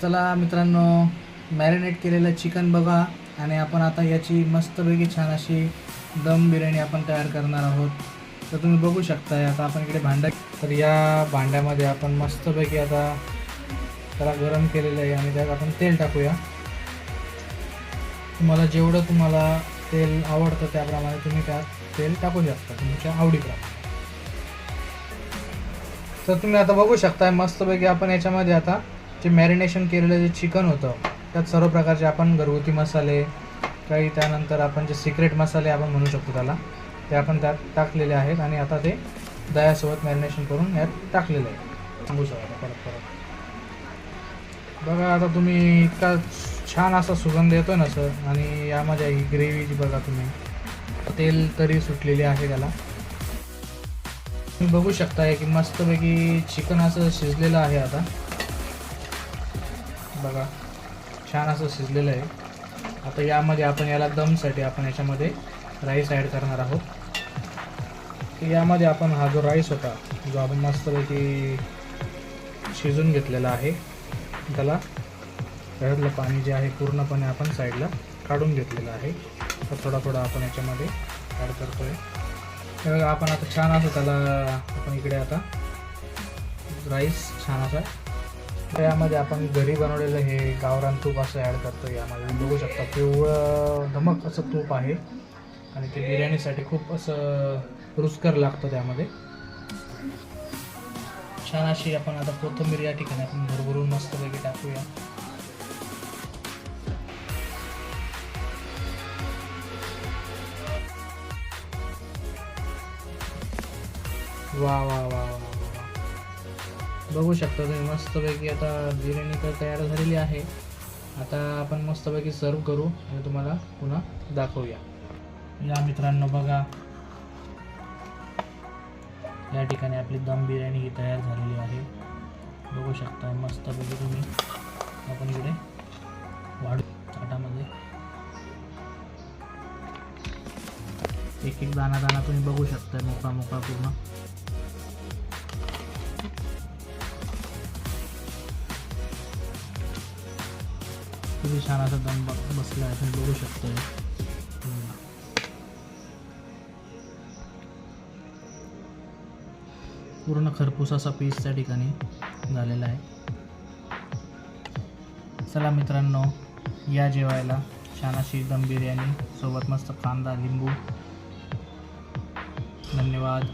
चला मित्रांनो मॅरिनेट केलेलं चिकन बघा आणि आपण आता याची मस्तपैकी छान अशी दम बिर्याणी आपण तयार करणार आहोत. तर तुम्ही बघू शकताय आता आपण इकडे भांडं तर या भांड्यामध्ये आपण मस्तपैकी आता त्याला गरम केलेलं आहे आणि त्यात आपण तेल टाकूया. तुम्हाला जेवढं तुम्हाला तेल आवडतं त्याप्रमाणे तुम्ही त्यात तेल टाकू शकता तुमच्या आवडीप्रमाणे. तर तुम्ही आता बघू शकताय मस्तपैकी आपण याच्यामध्ये आता जे मॅरिनेशन केलेलं जे चिकन होतं त्यात सर्व प्रकारचे आपण घरगुती मसाले काही त्यानंतर आपण जे सिक्रेट मसाले आपण म्हणू शकतो त्याला ते आपण त्यात टाकलेले आहेत आणि आता ते दह्यासोबत मॅरिनेशन करून यात टाकलेलं आहे. सांगू शकता परत परत. बघा आता तुम्ही इतका छान असा सुगंध येतो ना सर आणि यामध्ये ही ग्रेव्ही जी बघा तुम्ही तेल तरी सुटलेली आहे त्याला. तुम्ही बघू शकताय की मस्तपैकी चिकन असं शिजलेलं आहे आता. बघा. छान असं शिजलेलं आहे. आता यामध्ये आपण याला दमसाठी आपण याच्यामध्ये राईस ॲड करणार आहोत. यामध्ये आपण हा जो राईस होता जो आपण मस्तपैकी शिजून घेतलेला आहे त्याला त्याच्यातलं पाणी जे आहे पूर्णपणे आपण साईडला काढून घेतलेलं आहे. तर थोडा थोडा आपण याच्यामध्ये ॲड करतोय. आहे आपण आता छान असं त्याला आपण इकडे आता राईस छान असा यामध्ये आपण घरी बनवलेलं हे गावरान तूप असं ॲड करतो यामध्ये. बघू शकता पिवळं धमक असं तूप आहे. आणि ते बिर्याणीसाठी खूप असं रुचकर लागतं त्यामध्ये. छान अशी आपण आता कोथिंबीर या ठिकाणी आपण भरभरून मस्तपैकी टाकूया. वा वा वा वा. बघू शकता तुम्ही. मस्तपैकी आता बिर्याणी तर तयार झालेली आहे. आता आपण मस्तपैकी सर्व करू आणि तुम्हाला पुन्हा दाखवूया. या मित्रांनो बघा. या ठिकाणी आपली दम बिर्याणी ही तयार झालेली आहे. बघू शकता मस्तपैकी तुम्ही. आपण इकडे वाढू ताटामध्ये एक एक दाना दाना तुम्ही बघू शकता. मोका मोका पूर्ण. किती छान असा दम बसला आहे बघू शकता पूर्ण खरपूस असा पीस त्या ठिकाणी झालेला आहे. चला मित्रांनो या जेवायला छान अशी दम बिर्याणी सोबत मस्त कांदा लिंबू. धन्यवाद.